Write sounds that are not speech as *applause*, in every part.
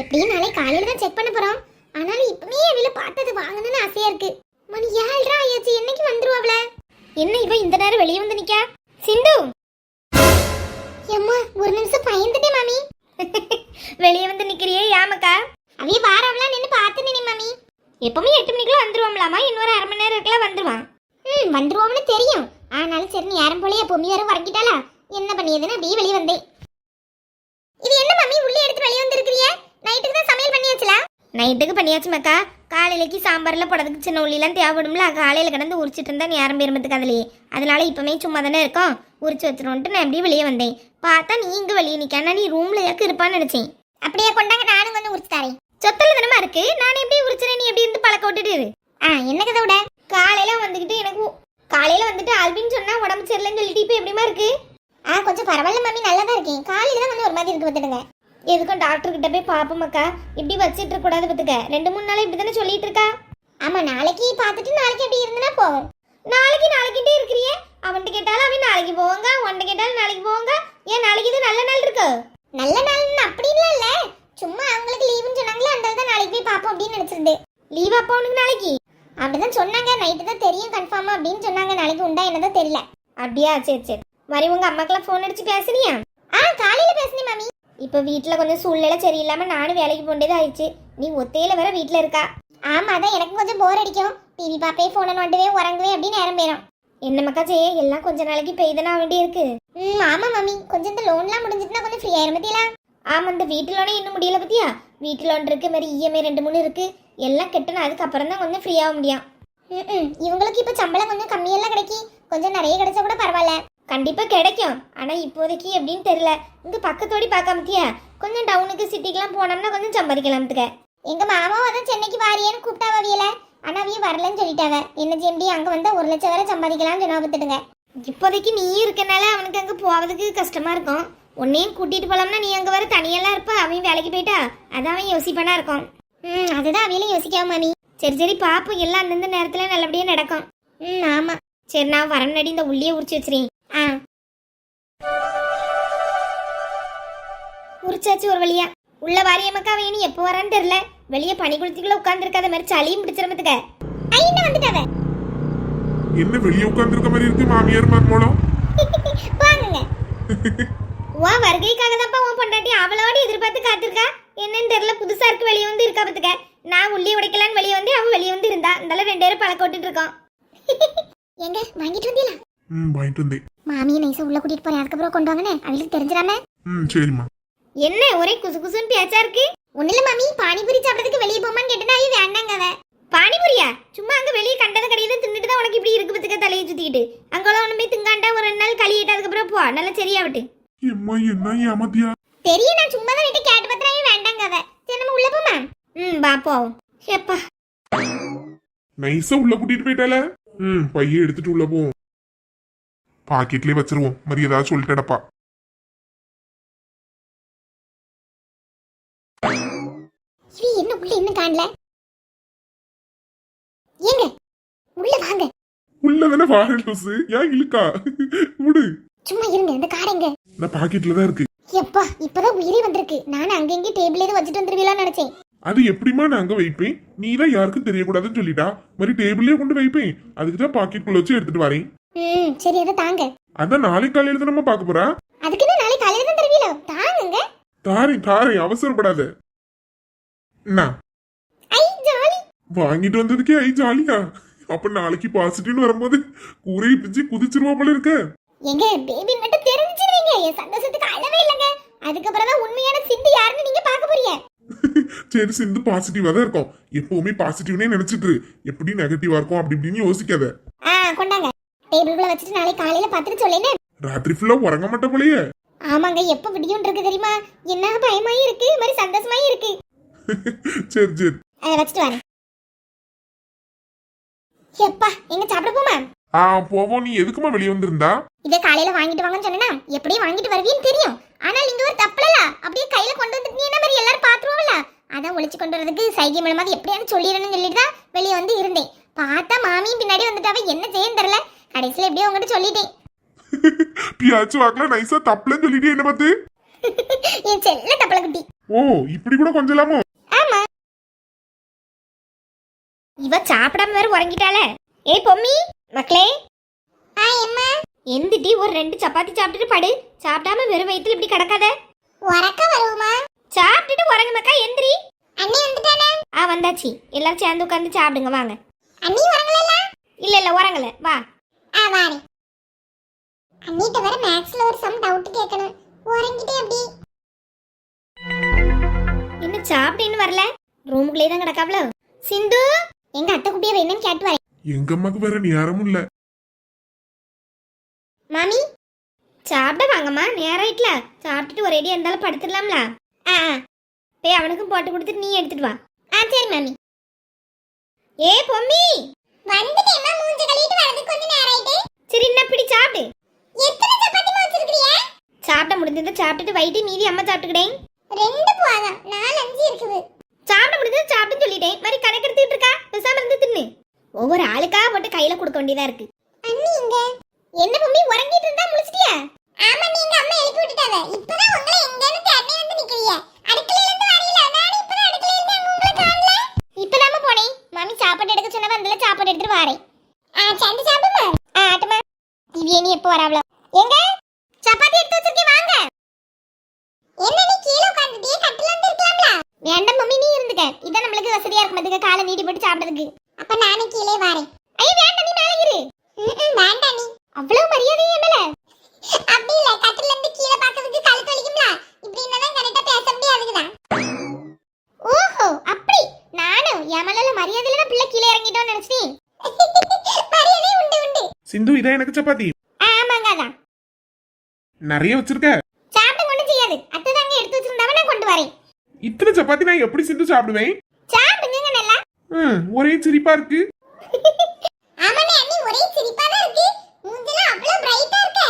எப்படியும் நாளை காலையில தான் செக் பண்ண போறோம். ஆனாலும் இப்பவே அவில பார்த்தது வாங்கணும்னு ஆசையா இருக்கு. மணி ஏழ்ரா ஆயாச்சு என்னைக்கு வந்துருவாப்ல? என்ன இவ இந்த நேரம் வெளியே வந்து நிக்கா? சிந்து! எம்மா ஒரு நிமிஷம் பயந்துட்டே மாமி. *laughs* வெளியே வந்து நிக்கிறியே யாமக்கா அவிய வாரவளா நின்னு பார்த்து நினை மாமி. எப்பவுமே எட்டு மணிக்குள்ள வந்துருவோம்லாமா? இன்னொரு அரை மணி நேரம் இருக்கலாம் வந்துருவான். ம் வந்துருவோம்னு தெரியும். ஆனாலும் சரி நீ யாரும் போலயே பொம்மி வேற வரக்கிட்டாளா என்ன பண்ணியதுன்னு அப்படியே வெளியே வந்தேன் இது என்ன மாமி உள்ளே எடுத்து வெளியே வந்திருக்கிறீங்க நைட்டுக்கு தான் சமையல் பண்ணியாச்சுல? நைட்டுக்கு பண்ணியாச்சு மக்கா. காலையிலக்கு சாம்பார்ல போடுறதுக்கு சின்ன உள்ளிலாம் தேவைப்படும்ல காலையில கிடந்து உரிச்சிட்டு இருந்தா நேரம் பெருமத்துக்கு அதுலயே அதனால இப்பவுமே சும்மா தானே இருக்கோம். உரிச்சு வச்சிருவோன்ட்டு நான் அப்படியே வெளியே வந்தேன். பார்த்தா நீ இங்க வெளியே நிக்க. நீ ரூம்ல யாக்கு இருப்பான்னு நினைச்சேன். அப்படியே கொண்டாங்க நானும் கொஞ்சம் உரிச்சு தரேன். சொத்தல தானமா இருக்கு? நான் எப்படி உரிச்சுறேன்? நீ எப்படி இருந்து பழக்க விட்டுட்டு ஆ என்ன கதை விட? காலையில வந்துகிட்டு எனக்கு காலையில வந்துட்டு ஆல்பின்னு சொன்னா உடம்பு சரியில்லைன்னு சொல்லிட்டு இப்போ எப்படிமா இருக்கு? ஆ கொஞ்சம் பரவாயில்ல மம்மி நல்லா தான் இருக்கேன். காலையில தான் கொஞ்சம் ஒரு மாதிரி இருக்கு பார்த்துடுங்க. எதுக்கும் டாக்டர் கிட்ட போய் பாப்போம் அக்கா. இப்படி வச்சிட்டு இருக்க கூடாது பார்த்துக்க ரெண்டு மூணு நாள் இப்படி தானே சொல்லிட்டு இருக்கா? ஆமா நாளைக்கு பார்த்துட்டு நாளைக்கு எப்படி இருந்தனா போகும் நாளைக்கு நாளைக்கிட்டே இருக்கிறியே. அவன்கிட்ட கேட்டாலும் அவன் நாளைக்கு போவாங்க. உன்கிட்ட கேட்டாலும் நாளைக்கு போவாங்க. ஏன் நாளைக்கு இது நல்ல நாள் இருக்கு? நல்ல நாள்னு அப்படின்லாம் இல்ல. சும்மா அவங்களுக்கு லீவுன்னு சொன்னாங்களே அந்த தான் நாளைக்கு போய் பாப்போம் அப்படின்னு நினைச்சிருந்து. லீவ் அப்பா உனக்கு நாளைக்கு? அப்படிதான் சொன்னாங்க. நைட்டு தான் தெரியும் கன்ஃபார்மா அப்படின்னு சொன்னாங்க. நாளைக்கு உண்டா என்னதான் தெரியல. அப்படியா? சரி சரி. மாதிரி உங்க அம்மாக்கெல்லாம் ஃபோன் அடிச்சு பேசுனியா? ஆ காலையில பேசுனேன் மாமி. இப்போ வீட்டில் கொஞ்சம் சூழ்நிலை சரியில்லாமல் நானும் வேலைக்கு போண்டது ஆயிடுச்சு. நீ ஒத்தையில வேற வீட்டில் இருக்கா? ஆமாம் அதான் எனக்கு கொஞ்சம் போர் அடிக்கும். டிவி பார்ப்பே ஃபோனை நோண்டுவே உறங்குவே அப்படின்னு நேரம் போயிடும் என்ன மக்கா செய்ய எல்லாம் கொஞ்ச நாளைக்கு பெய்தனா வேண்டி இருக்கு. ம் ஆமா மாமி கொஞ்சம் இந்த லோன்லாம் முடிஞ்சிட்டுனா கொஞ்சம் ஃப்ரீ ஆயிரும் பத்தியா? ஆமா இந்த வீட்டு லோனே இன்னும் முடியல பத்தியா? வீட்டு லோன் இருக்கு மாதிரி இஎம்ஐ ரெண்டு மூணு இருக்கு. எல்லாம் கட்டணும் அதுக்கப்புறம் தான் கொஞ்சம் ஃப்ரீயாக முடியும். ம் இவங்களுக்கு இப்போ சம்பளம் கொஞ்சம் கம்மியெல்லாம் கிடைக்கி. கொஞ்சம் நிறைய கிடைச்சா கூட பரவாயில்ல. கண்டிப்பாக கிடைக்கும். ஆனால் இப்போதைக்கு எப்படின்னு தெரில இங்கே பக்கத்தோடி பார்க்காமத்தியா கொஞ்சம் டவுனுக்கு சிட்டிக்கெலாம் போனோம்னா கொஞ்சம் சம்பாதிக்கலாம்த்துக்க எங்கள் மாமாவும் தான் சென்னைக்கு வாரியேன்னு கூப்பிட்டா அவியல ஆனால் அவிய வரலன்னு சொல்லிட்டாவ. என்ன ஜெம்பி அங்கே வந்தால் ஒரு லட்சம் வரை சம்பாதிக்கலாம்னு ஞாபகத்துடுங்க இப்போதைக்கு நீ இருக்கனால அவனுக்கு அங்கே போவதுக்கு கஷ்டமாக இருக்கும். உன்னையும் கூட்டிகிட்டு போகலாம்னா நீ அங்கே வர தனியெல்லாம் இருப்ப. அவன் வேலைக்கு போயிட்டா? அதான் அவன் யோசிப்பானா இருக்கும். ம் அதுதான் அவையிலும் யோசிக்காம நீ சரி சரி பாப்போம். எல்லாம் அந்தந்த நேரத்தில் நல்லபடியாக நடக்கும். ம் ஆமாம் சரி நான் வர இந்த உள்ளியே உரிச்சு வச்சிருக்கேன் ஆ. உரிச்சாச்சு ஒரு வழியா. உள்ள வாரியமக்கா வேணி எப்போ வரான்னு தெரியல. வெளியே பனி குளத்துக்குள்ள உட்கார்ந்து இருக்காத மாதிரி சளியும் பிடிச்சிருமத்துக்க ஐயன வந்துட்டாவ என்ன வெளியே உட்கார்ந்துருக்க மாதிரி இருக்கு மாமியார் மருமலம் *laughs* வாங்குங்க. உன் வருகைக்காக தான்ப்பா உன் பொண்டாட்டி அவளோட எதிர்பார்த்து காத்திருக்கா? என்னன்னு தெரியல புதுசா இருக்கு வெளியே வந்து இருக்கா பத்துக்க. நான் உள்ளே உடைக்கலான்னு வெளியே வந்து அவன் வெளியே வந்து இருந்தா. இருந்தாலும் ரெண்டு பேரும் பழக்க விட்டுட்டு இருக்கோம். *laughs* எங்க வாங்கிட்டு வந்தீங்களா? ம் வாங்கிட்டு வந்தேன். மாமியை நைஸா உள்ள கூட்டிட்டு போறேன். அதுக்கப்புறம் கொண்டு வாங்கனே அவளுக்கு தெரிஞ்சிடாம? ம் சரிம்மா. என்ன ஒரே குசு குசுன்னு பேச்சா இருக்கு? ஒண்ணுல மாமி. பானிபூரி சாப்பிடறதுக்கு வெளியே போமான்னு கேட்டா ஐயோ வேண்டாங்க அவ. பானிபூரியா? சும்மா அங்க வெளியே கண்டத கடையில தின்னுட்டு தான் உனக்கு இப்படி இருக்கு பத்துக்க தலையை சுத்திக்கிட்டு. அங்கெல்லாம் ஒண்ணுமே திங்காண்டா ஒரு ரெண்டு நாள் கழியிட்டு அதுக்கப்புறம் போ. நல்லா சரியாவிட்டு எம்மா என்ன ஏமாத்தியா தெரியும் நான் சும்மா தான் வீட்டு கேட்டு பத்திரம் ஐயோ வேண்டாங்க அவ. சரி நம்ம உள்ள போமா? ம் பா போவோம். எப்பா. நைஸா உள்ள கூட்டிட்டு போயிட்டால ம் பைய எடுத்துட்டு உள்ள போவோம் பாக்கெட்லயே வச்சிருவோம். மாதிரி ஏதாவது சொல்லிட்டடப்பா என்ன உள்ள இன்னும் காணல? ஏங்க உள்ள வாங்க. உள்ளதானே வாரல் டோஸ் ஏன் இழுக்கா? விடு. சும்மா இருங்க இந்த நான் பாக்கெட்ல தான் இருக்கு. எப்பா இப்பதான் உயிரே வந்திருக்கு. நான் அங்கங்க டேபிள் எதுவும் வச்சுட்டு நினைச்சேன். அது எப்படிமா நான் அங்க வைப்பேன்? நீ தான் யாருக்கும் தெரியக்கூடாதுன்னு சொல்லிட்டா. மாதிரி டேபிள்லயே கொண்டு வைப்பேன். அதுக்கு தான் பாக்கெட்டுக்குள்ள வச்சு எடுத்துட்டு வரேன். ம் சரி அதை தாங்க. அதான் நாளைக்கு காலையில தான் நம்ம பார்க்க போறா? அதுக்கு என்ன நாளைக்கு காலையில தான் தருவீங்களோ தாங்குங்க. தாரேன் தாரேன் அவசரப்படாத. என்ன? ஐ ஜாலி. வாங்கிட்டு வந்ததுக்கே ஐ ஜாலியா? அப்ப நாளைக்கு பாசிட்டிவ்னு வரும்போது கூரையை பிச்சு குதிச்சிருவா போல இருக்க. எங்க பேபி மட்டும் தெரிஞ்சிருவீங்க. என் சந்தோஷத்துக்கு அளவே இல்லைங்க. அதுக்கப்புறம் தான் உண்மையான சிந்து யாருன்னு நீங்க பார்க்க போறீங்க. *laughs* சரி சிந்து பாசிட்டிவா தான் இருக்கும். எப்பவுமே பாசிட்டிவ்னே நினைச்சிட்டு இரு. எப்படி நெகட்டிவா இருக்கும் அப்படி இப்படின்னு யோசிக்காத. ஆ கொண்டாங்க. டேபிள்குள்ள வச்சுட்டு நாளைக்கு காலையில பார்த்துட்டு சொல்லேன்னு. ராத்திரி ஃபுல்லா உறங்க மாட்ட போலயே. ஆமாங்க எப்ப விடியும் இருக்கு தெரியுமா? என்ன பயமாயும் இருக்கு மாதிரி சந்தோஷமாயும் இருக்கு. *laughs* சரி சரி. அதை வச்சுட்டு வரேன். எப்பா எங்க சாப்பிட போமா? ஆ போவோம். நீ எதுக்குமா வெளியே வந்திருந்தா? இதை காலையில வாங்கிட்டு வாங்கன்னு சொன்னா எப்படியும் வாங்கிட்டு வருவீன்னு தெரியும். ஆனா நீங்க ஒரு தப்பலல? அப்படியே கையில கொண்டு வந்துட்டு நீ என்ன மாதிரி எல்லாரும் பாத்துருவோம்ல அதான் ஒளிச்சு கொண்டு வரதுக்கு சைகை மூலமா எப்படியாவது சொல்லிடணும்னு சொல்லிட்டு தான் வெளியே வந்து இருந்தேன். பார்த்தா மாமியும் பின்னாடி வந்துட்டாவே என்ன செய்யன்னு தெரியல. கடைசியில எப்படியோ உங்ககிட்ட சொல்லிட்டேன். *laughs* பியாச்சு வாக்கல நைஸா தப்புலன்னு சொல்லிட்டே என்ன பார்த்து? *laughs* என் செல்ல தப்பல குட்டி. ஓ இப்படி கூட கொஞ்சலாமோ? ஆமா. இவ சாப்பிடாம வேற உறங்கிட்டாளே. ஏய் பொம்மி மக்களே. ஆ எம்மா. எந்திட்டி ஒரு ரெண்டு சப்பாத்தி சாப்பிட்டுட்டு படு. சாப்பிடாம வெறும் வயித்துல இப்படி கிடக்காத. உறக்க வருமா சாப்பிட்டுட்டு உறங்க மக்கா எந்திரி. அண்ணி வந்துட்டானே ஆ வந்தாச்சு. எல்லாரும் சேர்ந்து உட்கார்ந்து சாப்பிடுங்க வாங்க. அண்ணி உறங்கல இல்ல இல்ல உறங்கல. வா. ஆ வாரே அண்ணிட்ட வர மேக்ஸ்ல ஒரு சம் டவுட் கேட்கணும் உறங்கிட்டே அப்படி. என்ன சாப்பிட்டேன்னு வரல? ரூமுக்குள்ளே தான் கிடக்காப்ல. சிந்து எங்க அத்தை குட்டியை என்னன்னு கேட்டு வரேன். எங்க அம்மாக்கு வேற நேரமும் இல்ல. மாமி சாப்பிட வாங்கம்மா நேரம் ஆயிட்டல. சாப்பிட்டுட்டு ஒரு அடியா இருந்தாலும் படுத்துடலாம்ல. ஆ. போய் அவனுக்கும் போட்டு கொடுத்துட்டு நீ எடுத்துட்டு வா. ஆ சரி மாமி. ஏ பொம்மி. வந்துட்டேம்மா மூஞ்சி கழுவிட்டு வரது கொஞ்ச நேரம் ஆயிட்டு. சரி என்ன பிடி சாப்பிடு. எத்தனை சப்பாத்தி வச்சிருக்கீங்க சாப்பிட முடிஞ்சதை சாப்பிட்டுட்டு வயிட்டு மீதி அம்மா சாப்பிட்டுக்கிட்டேன். ரெண்டு போதும். நாலு அஞ்சு இருக்குது. சாப்பிட முடிஞ்சது சாப்பிட்டு சொல்லிட்டேன். மாதிரி கணக்கு எடுத்துக்கிட்டு இருக்கா? பேசாம இருந்து தின்னு. ஒவ்வொரு ஆளுக்கா போட்டு கையில கொடுக்க வேண்டியதா இருக்கு. அண்ணி இங்க. என்ன மம்மி உறங்கிட்டு இருந்தா முழிச்சிட்டியா? ஆமா நீங்க அம்மா எழுப்பி விட்டுட்டாங்க. இப்பதான் உங்களை எங்கன்னு தேடி வந்து நிக்கிறீங்க அடுக்கலையில இருந்து வரீல நானே இப்பதான் அடுக்கலையில இருந்து அங்க உங்களை காணல? இப்பதாம போனேன். மாமி சாப்பாடு எடுக்க சொன்னா வந்தல சாப்பாடு எடுத்துட்டு வரேன். ஆ சண்டு சாப்பிடுமா? ஆ ஆட்டமா. திவ்யா நீ எப்போ வராவல எங்க? சப்பாத்தி எடுத்து வச்சிருக்கேன் வாங்க. என்ன நீ கீழே உட்கார்ந்துட்டியே கட்டில இருந்து இருக்கலாம்ல. வேண்டாம் மம்மி நீ இருந்துக்க. இதான் நம்மளுக்கு வசதியா இருக்கும் அதுக்கு காலை நீட்டி போட்டு சாப்பிடுறதுக்கு. அப்ப நானும் கீழே வரேன். ஐயோ வேண்டாம் நீ மேலே இரு. வேண்டாம் நீ. அவ்வளவு மரியாதை என் மேல? அப்படி இல்ல கட்டில இருந்து கீழே பார்க்கிறதுக்கு கழுத்து வலிக்கும்ல. இப்படி இருந்தாதான் கரெக்டா பேச முடியாதுதான் ஓஹோ அப்படி. நானும் என் மேல மரியாதையில தான் பிள்ளை கீழே இறங்கிட்டோம்னு நினைச்சேன் சிந்து இதான் எனக்கு சப்பாத்தி. ஆமாங்க அதான். நிறைய வச்சிருக்க. சாப்பிட ஒண்ணும் செய்யாது. அத்தை தாங்க எடுத்து வச்சிருந்தாவ நான் கொண்டு வரேன். இத்தனை சப்பாத்தி நான் எப்படி சிந்து சாப்பிடுவேன்? சாப்பிடுங்க நல்லா. ம், ஒரே சிரிப்பா இருக்கு. ஆமாண்ணே அண்ணி ஒரே சிரிப்பா தான் இருக்கு. மூஞ்செல்லாம் அவ்வளவு பிரைட்டா இருக்கு.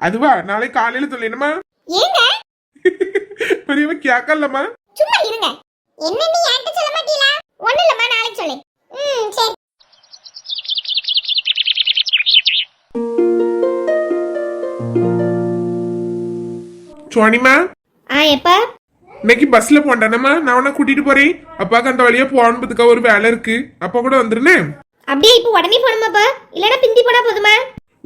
அதுவா நாளை காலையில சொல்லணுமா ஏங்க? பெரியவ கேக்கலம்மா. சும்மா இருங்க. என்ன நீ என்கிட்ட சொல்ல மாட்டீங்களா? ஒண்ணு இல்லம்மா நாளைக்கு சொல்லு. ம் சரி. சுவானிமா ஆ எப்பா? இன்னைக்கு பஸ்ல போண்டானம்மா. நான் உன்னை கூட்டிட்டு போறேன். அப்பாக்கு அந்த வழியா போகணுன்றதுக்கா ஒரு வேலை இருக்கு. அப்பா கூட வந்துருனே. அப்படியே இப்போ உடனே போணுமாப்பா இல்லனா பிந்தி போனா போதுமா?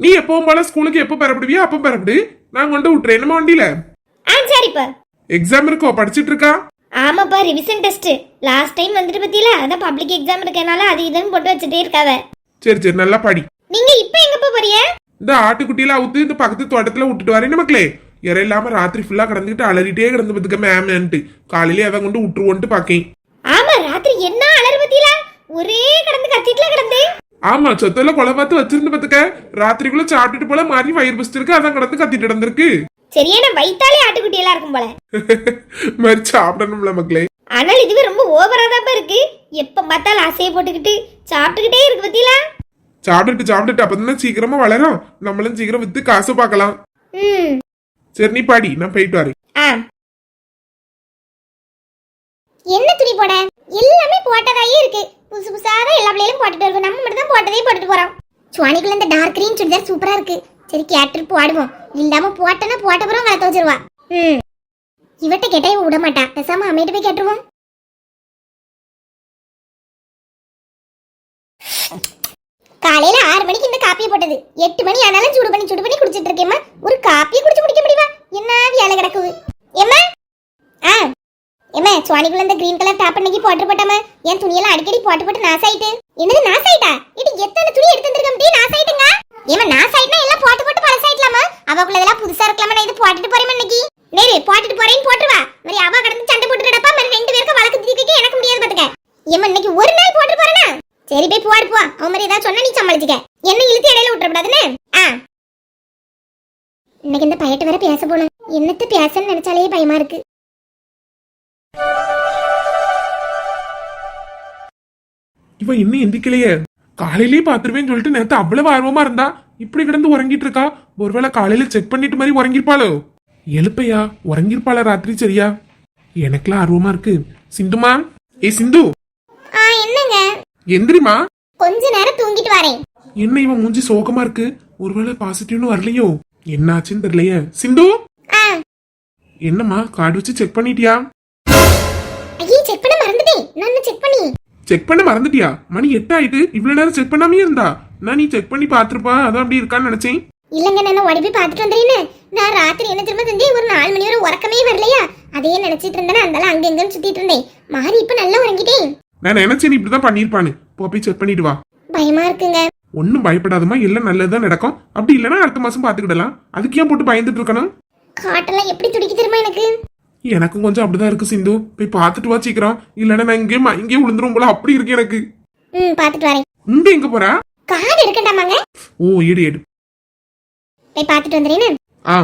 நீ எப்பவும் போல ஸ்கூலுக்கு எப்போ பெறப்படுவியோ அப்போ பெறப்படு. நான் கொண்டு விட்டுறேன் என்னமா வண்டியில. ஆ சரிப்பா. எக்ஸாம் இருக்கோ? படிச்சிட்டு இருக்கா? ஆமாப்பா ரிவிஷன் டெஸ்ட் லாஸ்ட் டைம் வந்துட்டு பத்தியில அதான் பப்ளிக் எக்ஸாம் இருக்கனால அது இதுன்னு போட்டு வச்சுட்டே இருக்காவ. சரி சரி நல்லா படி. நீங்க இப்போ எங்கப்பா போறீங்க? இந்த ஆட்டுக்குட்டியில அவுத்து இந்த பக்கத்து தோட்டத்துல விட்டுட்டு வரேன் மக்களே. இற இல்லாம ராத்திரி ஃபுல்லா கிடந்துட்டு அலறிட்டே கிடந்து பத்துக்க மேமன்ட்டு காலையிலே அதை கொண்டு விட்டுருவோன்ட்டு பாக்கேன் ஆமா ராத்திரி என்ன அலறு பத்தியில? ஒரே கடந்து கத்திட்டுல கிடந்து. ஆமா சொத்துல கொலை பார்த்து வச்சிருந்து பத்துக்க ராத்திரிக்குள்ள சாப்பிட்டுட்டு போல மாறி வயிறு பசிச்சிருக்கு அதான் கிடந்து கத்திட்டு கிடந்திருக்கு. சரியான வயித்தாலே ஆட்டுக்குட்டி எல்லாம் இருக்கும் போல. *laughs* மாதிரி சாப்பிடணும்ல மக்களே. ஆனால் இதுவே ரொம்ப ஓவரா தான் இருக்கு. எப்ப பார்த்தாலும் ஆசையை போட்டுக்கிட்டு சாப்பிட்டுக்கிட்டே இருக்கு பத்தியில. சாப்பிட்டுட்டு சாப்பிட்டுட்டு அப்பதான் சீக்கிரமா வளரும். நம்மளும் சீக்கிரம் வித்து காசு பார்க்கலாம். ம். சரி நீ பாடி நான் போயிட்டு வரேன். ஆ. என்ன துணி போட? எல்லாமே போட்டதாயே இருக்கு. புதுசு புதுசா தான் எல்லா பிள்ளைகளும் போட்டுட்டு வருவோம். நம்ம மட்டும் தான் போட்டதே போட்டுட்டு போறோம். சுவானிக்குள்ள இந்த டார்க் கிரீன் சுடிதார் சூப்பரா இருக்கு. சரி கேட்டு போடுவோம். இல்லாம போட்டனா போட்ட வளர்த்து வச்சிருவா. ம். இவட்ட கேட்டா இவ விட மாட்டா. பேசாம அம்மையிட்ட போய் கேட்டுருவோம் காலையில காப்பி போட்டது. எட்டு மணி ஆனாலும் சூடு பண்ணி சூடு பண்ணி குடிச்சிட்டு இருக்கேம்மா. ஒரு காப்பியை குடிச்சு முடிக்க முடியுமா? என்ன வேலை கிடக்குது? ஏம்மா? ஆ. ஏம்மா சுவானிக்குள்ள இந்த கிரீன் கலர் டாப் அன்னைக்கு போட்டு போட்டாமா என் துணியெல்லாம் அடிக்கடி போட்டு போட்டு நாசாயிட்டு. என்னது நாசாயிட்டா? இது எத்தனை துணி எடுத்து வந்திருக்க முடியும் நாசாயிட்டுங்க? ஏமா நாசாயிட்டா எல்லாம் போட்டு போட்டு பழசாயிட்டலாமா அவக்குள்ளதெல்லாம் புதுசா இருக்கலாமா? நான் இது போட்டுட்டு போறேன் இன்னைக்கு நேரு போட்டுட்டு போறேன்னு போட்டுருவா. மாதிரி அவ கடந்து சண்டை போட்டு கிடப்பா. மாதிரி ரெண்டு பேருக்கு வழக்கு தீர்க்க எனக்கு முடியாது பாத்துக்க. ஏமா இன்னைக்கு ஒரு நாள் போட்டு போறேனா சரி போய் போடு போ. அவன் மாதிரி ஏதாவது சொன்னா நீ சமாளிச்சுக்க. என்ன இழுத்து இடையில விட்டுறக்கூடாதுன்னு? ஆ. இன்னைக்கு இந்த பையட்டு வேற பேச போனோம் என்னத்து பேசன்னு நினைச்சாலே பயமா இருக்கு. இவ இன்னும் எந்திக்கலையே. காலையிலேயே பாத்துருவேன்னு சொல்லிட்டு நேத்து அவ்வளவு ஆர்வமா இருந்தா இப்படி கிடந்து உறங்கிட்டு இருக்கா? ஒருவேளை காலையில செக் பண்ணிட்டு மாதிரி உறங்கிருப்பாளோ எழுப்பையா? உறங்கிருப்பாளா ராத்திரி சரியா? எனக்குலாம் ஆர்வமா இருக்கு. சிந்துமா? ஏ சிந்து. என்னங்க? எந்திரிமா கொஞ்ச நேரம் தூங்கிட்டு வரேன். என்ன இவன் மூஞ்சி சோகமா இருக்கு? ஒருவேளை பாசிட்டிவ்னு வரலையோ? என்னாச்சுன்னு தெரியலையே. சிந்து? ஆ. என்னம்மா கார்டு வச்சு செக் பண்ணிட்டியா? நான் செக் பண்ணி? செக் பண்ண மறந்துட்டியா? மணி எட்டு ஆயிட்டு இவ்வளவு நேரம் செக் பண்ணாமே இருந்தா? நான் நீ செக் பண்ணி பாத்திருப்பா அதான் அப்படி இருக்கான்னு நினைச்சேன். இல்லங்க நான் ஓடி போய் பார்த்துட்டு வந்துறேன்னு நான் ராத்திரி என்ன திரும்ப செஞ்சேன்? ஒரு நாலு மணி வரை உறக்கமே வரலையா? அதையே நினைச்சிட்டு இருந்தேன் அந்தால அங்க எங்கன்னு சுத்திட்டு இருந்தேன். மாறி இப்ப நல்லா உறங்கிட்டேன். நான் நினைச்சேன் இப்படிதான் பண்ணிருப்பான்னு போ போய் செக் பண்ணிட்டு வா. பயமா இருக்குங்க. ஒன்னும் பயப்படாதமா எல்லாம் நல்லதுதான் நடக்கும். அப்படி இல்லைன்னா அடுத்த மாசம் பாத்துக்கிடலாம் அதுக்கு ஏன் போட்டு பயந்துட்டு இருக்கணும்? காட்டெல்லாம் எப்படி துடிக்க தெரியுமா எனக்கு? எனக்கும் கொஞ்சம் அப்படிதான் இருக்கு சிந்து. போய் பார்த்துட்டு வா சீக்கிரம். இல்லைன்னா நான் இங்கே இங்கே விழுந்துரும் போல அப்படி இருக்கு எனக்கு. ம் பார்த்துட்டு வரேன். இங்க எங்க போறா? காடு இருக்கண்டாமாங்க? ஓ ஏடு ஏடு. போய் பார்த்துட்டு வந்துறேன்னு ஆ.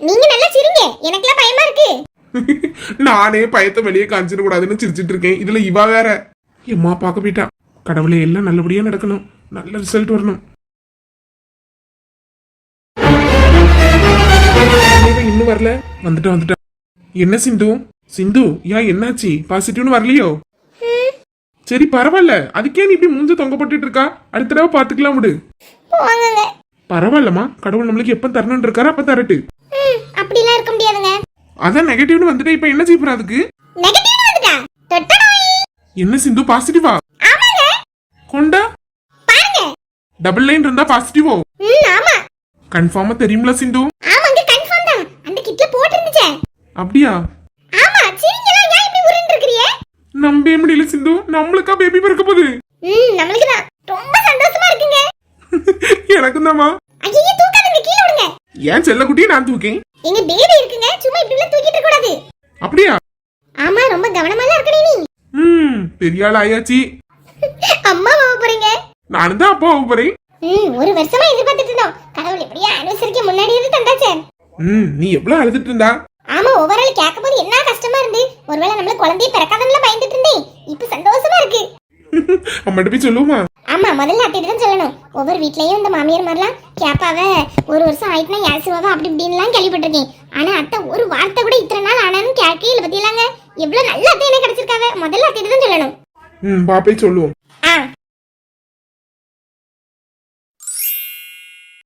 நீங்க நல்லா சிரிங்க. எனக்குலாம் பயமா இருக்கு. *laughs* நானே பயத்தை வெளியே காமிச்சிட கூடாதுன்னு சிரிச்சிட்டு இருக்கேன். இதுல இவா வேற. எம்மா பார்க்க போயிட்டா. கடவுளே எல்லாம் நல்லபடியா நடக்கணும். நல்ல ரிசல்ட் வரணும். இன்னும் வரல? வந்துட்டா வந்துட்டா. என்ன சிந்து? சிந்து ஏன் என்னாச்சு? பாசிட்டிவ்னு வரலையோ? சரி பரவாயில்ல. அதுக்கே நீ இப்படி மூஞ்ச தொங்க போட்டுட்டு இருக்கா? அடுத்த தடவை பாத்துக்கலாம் விடு. பரவாயில்லம்மா. கடவுள் நம்மளுக்கு எப்ப தரணும்னு இருக்காரு அப்ப தரட்டு. அப்படிலாம் இருக்க முடியாதுங்க. அதான் நெகட்டிவ்னு வந்துட்டு இப்ப என்ன செய்ய போற அதுக்கு? நெகட்டிவ் வந்துட்டா? தொட்டனோய் என்ன சிந்து பாசிட்டிவா ஆமாங்க. கொண்டா? டபுள் லைன் இருந்தா பாசிட்டிவோ ம் ஆமா. கன்ஃபார்மா தெரியும்ல சிந்து? ஆமாங்க கன்ஃபார்ம் தான். அந்த கிட்ல போட்டிருந்துச்சே. அப்படியா? ஆமா சிரிங்களா ஏன் இப்படி உருண்டு இருக்கறியே நம்பவே முடியல சிந்து. நம்மளுக்கா பேபி பிறக்க போகுது? ம் நம்மளுக்கு தான். ரொம்ப சந்தோஷமா இருக்குங்க. *laughs* எனக்கும் தாமா ஐயோ தூக்காதீங்க கீழே விடுங்க. ஏன் செல்லக்குட்டியை நான் தூக்கேன்? எங்க பேபி இருக்குங்க. சும்மா இப்படி எல்லாம் தூக்கிட்டு இருக்க கூடாது. அப்படியா? ஆமா ரொம்ப கவனமா இருக்கணும் நீ. ம் பெரிய ஆள் ஆயாச்சு. *laughs* அம்மா நானும் தான் அப்பா போறேன். ம் ஒரு வருஷமா எதிர்பார்த்துட்டு இருந்தோம் கடவுள் எப்படியா ஆனிவர்சரிக்கு முன்னாடி இருந்து தந்தாச்சே. ம் நீ எவ்வளவு அழுதுட்டு இருந்தா ஆமா ஒவ்வொரு ஆள் கேட்கும் போது என்ன கஷ்டமா இருந்து. ஒருவேளை நம்மள குழந்தைய பிறக்காதன்னு பயந்துட்டு இருந்தேன். இப்ப சந்தோஷமா இருக்கு. *laughs* அம்மாட்ட போய் சொல்லுவோமா? ஆமா முதல்ல அத்தைட்டு தான் சொல்லணும். ஒவ்வொரு வீட்லயும் இந்த மாமியார் மாதிரிலாம் கேப்பாவ ஒரு வருஷம் ஆயிட்டுனா ஏசுவாவ அப்படி இப்படின்லாம் கேள்விப்பட்டிருக்கேன். ஆனா அத்தை ஒரு வார்த்தை கூட இத்தனை நாள் ஆனாலும் கேட்கல பத்தியலாங்க எவ்வளவு நல்ல அத்தை எனக்கு கிடைச்சிருக்காவ? முதல்ல அத்தைட்டு தான் சொல்லணும். ம் பாப்பே சொல்லுவோம்.